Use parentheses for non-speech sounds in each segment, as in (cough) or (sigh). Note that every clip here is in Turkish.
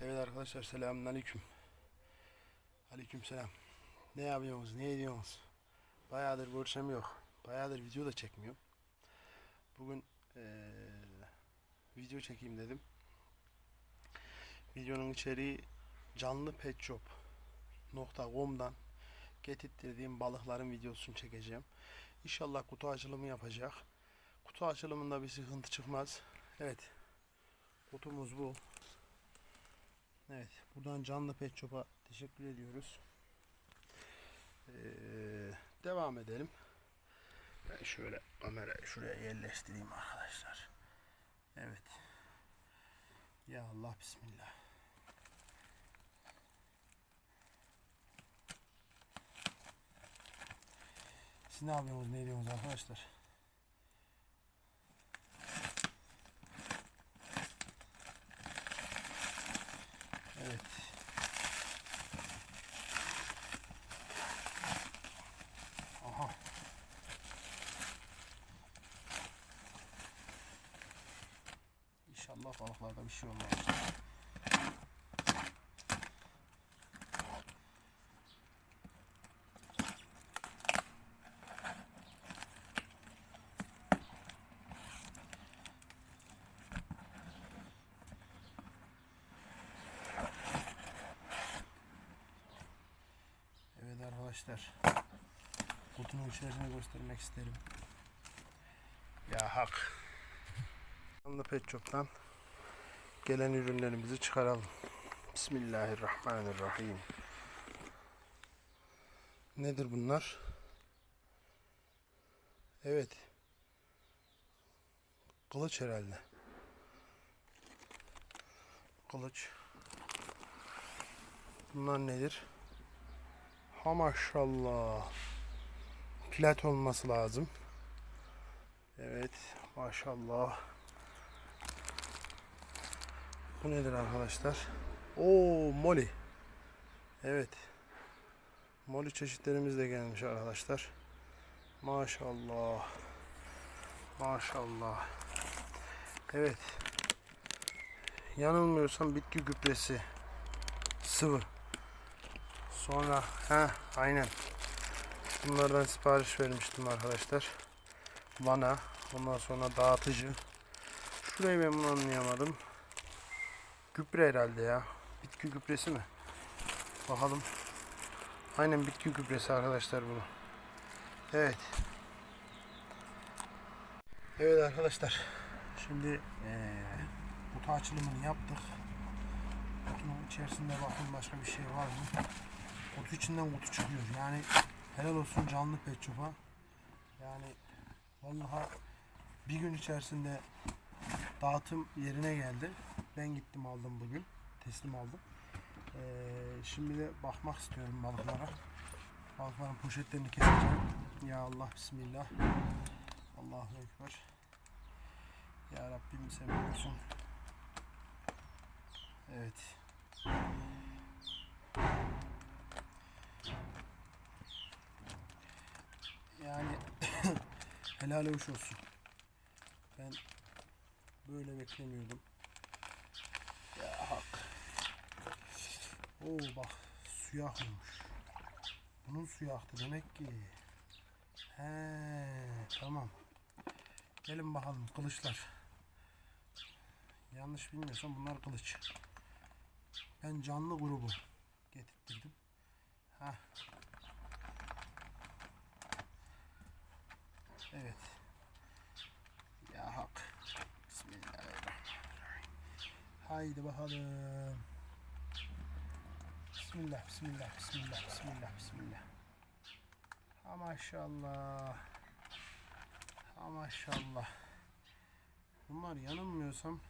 Evet arkadaşlar selamünaleyküm. Aleyküm selam. Ne yapıyorsunuz? Ne ediyorsunuz? Bayağıdır görüşem yok. Bayağıdır video da çekmiyorum. Bugün eee, video çekeyim dedim. Videonun içeriği canlı pet shop .com'dan getirttirdiğim balıkların videosunu çekeceğim. İnşallah kutu açılımı yapacak. Kutu açılımında bir sıkıntı çıkmaz. Evet. Kutumuz bu. Evet, buradan Canlı Pet Shop'a teşekkür ediyoruz. Ee, devam edelim. Ben şöyle kamerayı şuraya yerleştireyim arkadaşlar. Evet. Ya Allah bismillah. Siz ne yapıyorsunuz, ne ediyorsunuz arkadaşlar? Evet. Aha. İnşallah balıklarda bir şey olmaz. Evet arkadaşlar. Kutunun içerisine göstermek isterim. Ya hak. Canlı Pet Shop'tan gelen ürünlerimizi çıkaralım. Bismillahirrahmanirrahim. Nedir bunlar? Evet. Kılıç herhalde. Kılıç. Bunlar nedir? Ha maşallah. Plat olması lazım. Evet maşallah. Bu nedir arkadaşlar? Oo moli. Evet. Moli çeşitlerimiz de gelmiş arkadaşlar. Maşallah. Maşallah. Evet. Yanılmıyorsam bitki gübresi. Sıvı. Sonra ha aynen. Bunlardan sipariş vermiştim arkadaşlar. Vana. Ondan sonra dağıtıcı. Şurayı ben bunu anlayamadım. Gübre herhalde ya. Bitki gübresi mi? Bakalım. Aynen bitki gübresi arkadaşlar bunu. Evet. Evet arkadaşlar. Şimdi eee kutu açılımını yaptık. Kutunun içerisinde bakın başka bir şey var mı? Kutu içinden kutu çıkıyor. Yani helal olsun canlı pet shop'a. Yani vallahi bir gün içerisinde dağıtım yerine geldi. Ben gittim aldım bugün. Teslim aldım. Ee, şimdi de bakmak istiyorum balıklara. Balıkların poşetlerini keseceğim. Ya Allah bismillah. Allahu Ekber. Ya Rabbim sen biliyorsun. Evet. Yani (coughs) helal hoş olsun. Ben böyle beklemiyordum. Ya hak. Oo bak suya akmış. Bunun suyu aktı demek ki. He tamam. Gelin bakalım kılıçlar. Yanlış bilmiyorsam bunlar kılıç. Ben canlı grubu getirttirdim. Ha. Evet. Ya hak. Bismillahirrahmanirrahim. Haydi bakalım. Bismillah, bismillah, bismillah, bismillah, bismillah. Ha maşallah. Ha maşallah. Bunlar yanılmıyorsam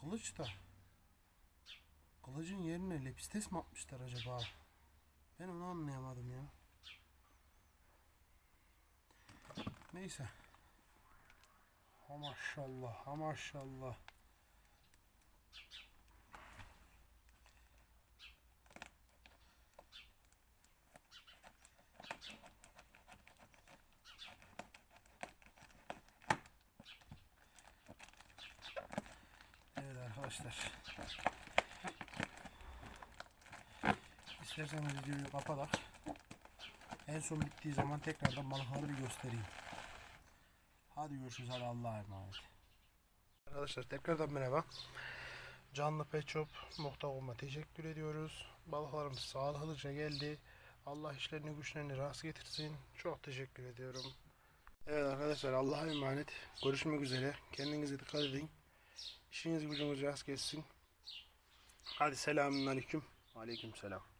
kılıç da kılıcın yerine lepistes mi atmışlar acaba? Ben onu anlayamadım ya. Neyse. Ha maşallah, ha maşallah. Arkadaşlar. İsterseniz videoyu kapatak. En son bittiği zaman tekrardan balıkları bir göstereyim. Hadi görüşürüz hadi Allah'a emanet. Arkadaşlar tekrardan merhaba. Canlı Pet Shop Muhtakom'a teşekkür ediyoruz. Balıklarımız sağlıklıca geldi. Allah işlerini güçlerini rast getirsin. Çok teşekkür ediyorum. Evet arkadaşlar Allah'a emanet. Görüşmek üzere. Kendinize dikkat edin. İşiniz gücünüz rast gelsin. Hadi selamun aleyküm. Aleyküm selam.